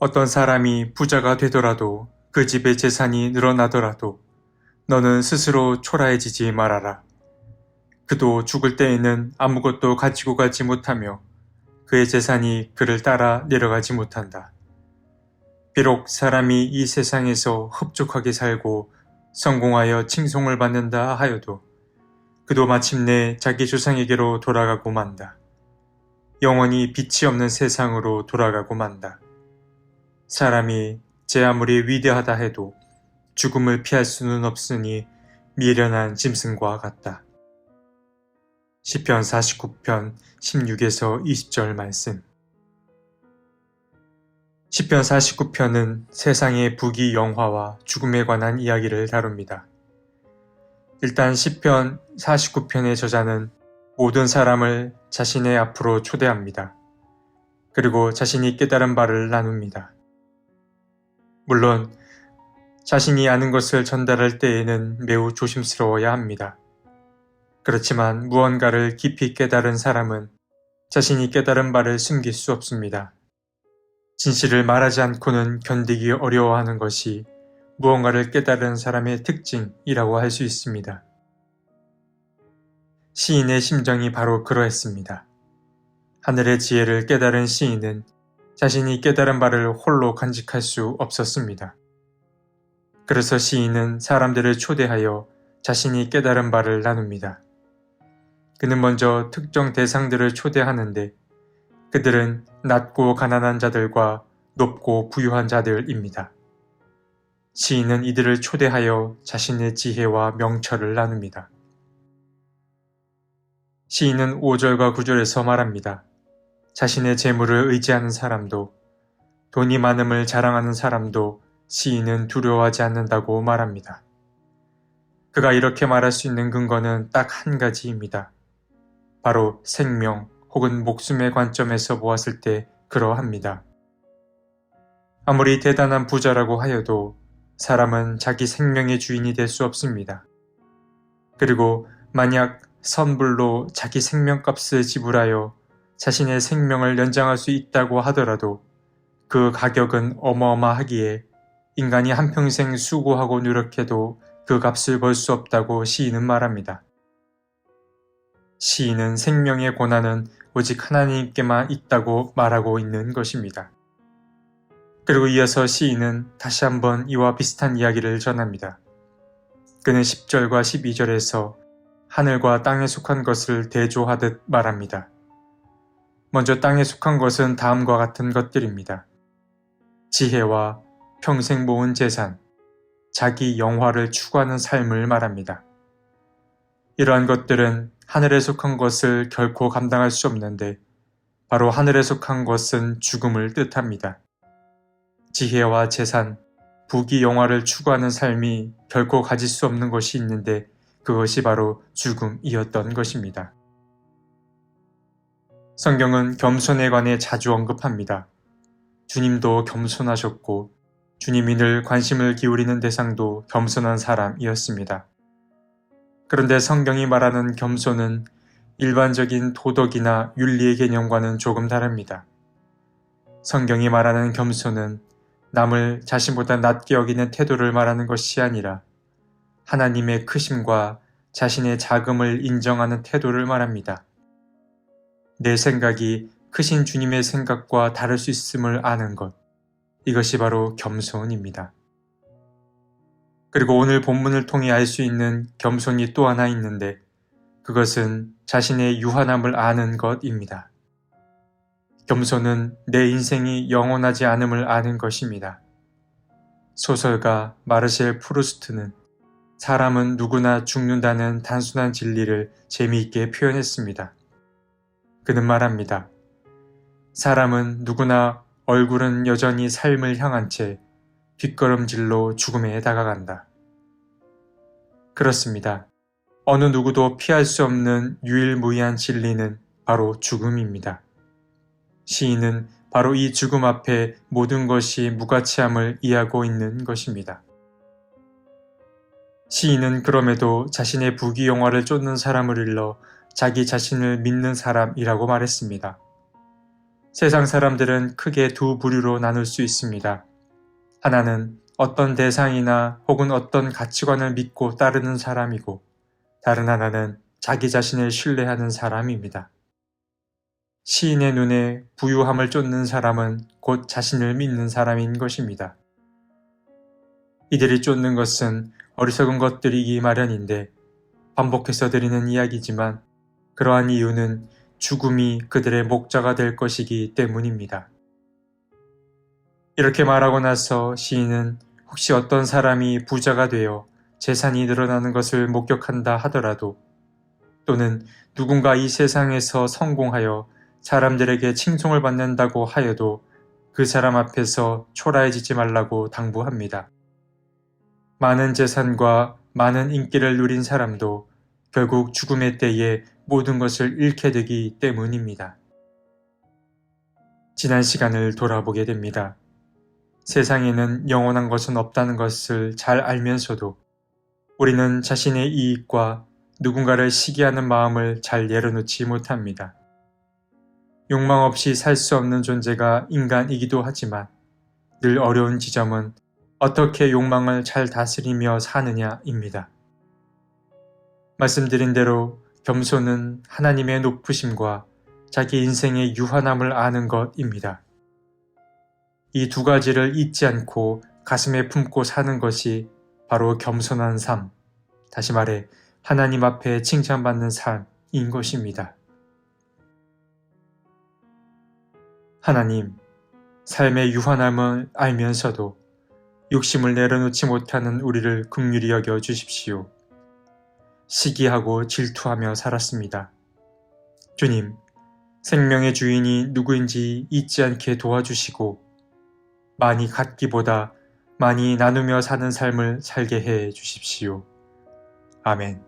어떤 사람이 부자가 되더라도 그 집의 재산이 늘어나더라도 너는 스스로 초라해지지 말아라. 그도 죽을 때에는 아무것도 가지고 가지 못하며 그의 재산이 그를 따라 내려가지 못한다. 비록 사람이 이 세상에서 흡족하게 살고 성공하여 칭송을 받는다 하여도 그도 마침내 자기 조상에게로 돌아가고 만다. 영원히 빛이 없는 세상으로 돌아가고 만다. 사람이 제 아무리 위대하다 해도 죽음을 피할 수는 없으니 미련한 짐승과 같다. 시편 49편 16에서 20절 말씀 시편 49편은 세상의 부귀 영화와 죽음에 관한 이야기를 다룹니다. 일단 시편 49편의 저자는 모든 사람을 자신의 앞으로 초대합니다. 그리고 자신이 깨달은 바를 나눕니다. 물론 자신이 아는 것을 전달할 때에는 매우 조심스러워야 합니다. 그렇지만 무언가를 깊이 깨달은 사람은 자신이 깨달은 바를 숨길 수 없습니다. 진실을 말하지 않고는 견디기 어려워하는 것이 무언가를 깨달은 사람의 특징이라고 할 수 있습니다. 시인의 심정이 바로 그러했습니다. 하늘의 지혜를 깨달은 시인은 자신이 깨달은 바를 홀로 간직할 수 없었습니다. 그래서 시인은 사람들을 초대하여 자신이 깨달은 바를 나눕니다. 그는 먼저 특정 대상들을 초대하는데 그들은 낮고 가난한 자들과 높고 부유한 자들입니다. 시인은 이들을 초대하여 자신의 지혜와 명철을 나눕니다. 시인은 5절과 9절에서 말합니다. 자신의 재물을 의지하는 사람도 돈이 많음을 자랑하는 사람도 시인은 두려워하지 않는다고 말합니다. 그가 이렇게 말할 수 있는 근거는 딱 한 가지입니다. 바로 생명 혹은 목숨의 관점에서 보았을 때 그러합니다. 아무리 대단한 부자라고 하여도 사람은 자기 생명의 주인이 될 수 없습니다. 그리고 만약 선불로 자기 생명값을 지불하여 자신의 생명을 연장할 수 있다고 하더라도 그 가격은 어마어마하기에 인간이 한평생 수고하고 노력해도 그 값을 벌 수 없다고 시인은 말합니다. 시인은 생명의 고난은 오직 하나님께만 있다고 말하고 있는 것입니다. 그리고 이어서 시인은 다시 한번 이와 비슷한 이야기를 전합니다. 그는 10절과 12절에서 하늘과 땅에 속한 것을 대조하듯 말합니다. 먼저 땅에 속한 것은 다음과 같은 것들입니다. 지혜와 평생 모은 재산, 자기 영화를 추구하는 삶을 말합니다. 이러한 것들은 하늘에 속한 것을 결코 감당할 수 없는데 바로 하늘에 속한 것은 죽음을 뜻합니다. 지혜와 재산, 부귀 영화를 추구하는 삶이 결코 가질 수 없는 것이 있는데 그것이 바로 죽음이었던 것입니다. 성경은 겸손에 관해 자주 언급합니다. 주님도 겸손하셨고 주님이 늘 관심을 기울이는 대상도 겸손한 사람이었습니다. 그런데 성경이 말하는 겸손은 일반적인 도덕이나 윤리의 개념과는 조금 다릅니다. 성경이 말하는 겸손은 남을 자신보다 낮게 여기는 태도를 말하는 것이 아니라 하나님의 크심과 자신의 자금을 인정하는 태도를 말합니다. 내 생각이 크신 주님의 생각과 다를 수 있음을 아는 것. 이것이 바로 겸손입니다. 그리고 오늘 본문을 통해 알 수 있는 겸손이 또 하나 있는데 그것은 자신의 유한함을 아는 것입니다. 겸손은 내 인생이 영원하지 않음을 아는 것입니다. 소설가 마르셀 프루스트는 사람은 누구나 죽는다는 단순한 진리를 재미있게 표현했습니다. 그는 말합니다. 사람은 누구나 얼굴은 여전히 삶을 향한 채 뒷걸음질로 죽음에 다가간다. 그렇습니다. 어느 누구도 피할 수 없는 유일무이한 진리는 바로 죽음입니다. 시인은 바로 이 죽음 앞에 모든 것이 무가치함을 이해하고 있는 것입니다. 시인은 그럼에도 자신의 부귀영화를 쫓는 사람을 일러 자기 자신을 믿는 사람이라고 말했습니다. 세상 사람들은 크게 두 부류로 나눌 수 있습니다. 하나는 어떤 대상이나 혹은 어떤 가치관을 믿고 따르는 사람이고, 다른 하나는 자기 자신을 신뢰하는 사람입니다. 시인의 눈에 부유함을 쫓는 사람은 곧 자신을 믿는 사람인 것입니다. 이들이 쫓는 것은 어리석은 것들이기 마련인데 반복해서 드리는 이야기지만 그러한 이유는 죽음이 그들의 목자가 될 것이기 때문입니다. 이렇게 말하고 나서 시인은 혹시 어떤 사람이 부자가 되어 재산이 늘어나는 것을 목격한다 하더라도 또는 누군가 이 세상에서 성공하여 사람들에게 칭송을 받는다고 하여도 그 사람 앞에서 초라해지지 말라고 당부합니다. 많은 재산과 많은 인기를 누린 사람도 결국 죽음의 때에 모든 것을 잃게 되기 때문입니다. 지난 시간을 돌아보게 됩니다. 세상에는 영원한 것은 없다는 것을 잘 알면서도 우리는 자신의 이익과 누군가를 시기하는 마음을 잘 내려놓지 못합니다. 욕망 없이 살 수 없는 존재가 인간이기도 하지만 늘 어려운 지점은 어떻게 욕망을 잘 다스리며 사느냐입니다. 말씀드린 대로 겸손은 하나님의 높으심과 자기 인생의 유한함을 아는 것입니다. 이 두 가지를 잊지 않고 가슴에 품고 사는 것이 바로 겸손한 삶, 다시 말해 하나님 앞에 칭찬받는 삶인 것입니다. 하나님, 삶의 유한함을 알면서도 욕심을 내려놓지 못하는 우리를 긍휼히 여겨 주십시오. 시기하고 질투하며 살았습니다. 주님, 생명의 주인이 누구인지 잊지 않게 도와주시고 많이 갖기보다 많이 나누며 사는 삶을 살게 해 주십시오. 아멘.